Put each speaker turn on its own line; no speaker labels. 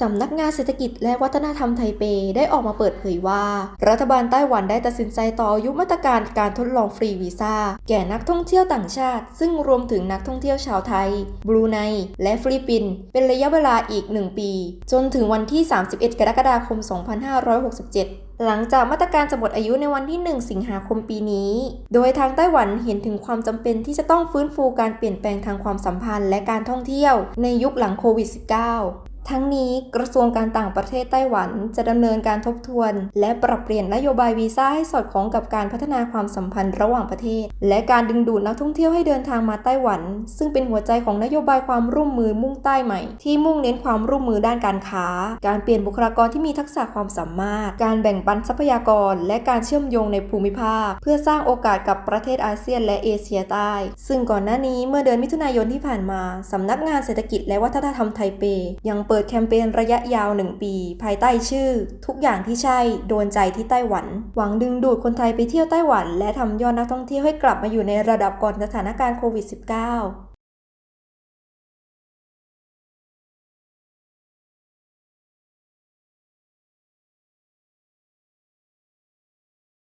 สำนักงานเศรษฐกิจและวัฒนธรรมไทเปได้ออกมาเปิดเผยว่า รัฐบาลไต้หวันได้ตัดสินใจต่ออายุมาตรการการทดลองฟรีวีซ่า แก่นักท่องเที่ยวต่างชาติ ซึ่งรวมถึงนักท่องเที่ยวชาวไทย บรูไน และฟิลิปปินส์เป็นระยะเวลาอีก 1 ปี จนถึงวันที่ 31 กรกฎาคม 2567หลังจากมาตรการจะหมดอายุในวันที่ 1 สิงหาคมปีนี้ โดยทางไต้หวันเห็นถึงความจำเป็นที่จะต้องฟื้นฟูการเปลี่ยนแปลงทางความสัมพันธ์และการท่องเที่ยวในยุคหลังโควิด -19 ทั้งนี้กระทรวงการต่างประเทศไต้หวันจะดำเนินการทบทวน และปรับเปลี่ยนนโยบายวีซ่าให้สอดคล้องกับการพัฒนาความสัมพันธ์ระหว่างประเทศ และการดึงดูดนักท่องเที่ยวให้เดินทางมาไต้หวัน ซึ่งเป็นหัวใจของนโยบายความร่วมมือมุ่งใต้ใหม่ ที่มุ่งเน้นความร่วมมือด้านการค้า การเปลี่ยนบุคลากรที่มีทักษะความสามารถ การแบ่งปันทรัพยากร และการเชื่อมโยงในภูมิภาค เพื่อสร้างโอกาสกับประเทศอาเซียนและเอเชียใต้ ซึ่งก่อนหน้านี้เมื่อเดือนมิถุนายนที่ผ่านมาสำนักงานเศรษฐกิจและวัฒนธรรมไทเปยังเปิดปิดแคมเปญระยะยาว 1 ปี ภายใต้ชื่อ ทุกอย่างที่ใช่โดนใจที่ไต้หวัน หวังดึงดูดคนไทยไปเที่ยวไต้หวัน และทำยอดนักท่องเที่ยวให้กลับมาอยู่ในระดับก่อนสถานการณ์โควิด -19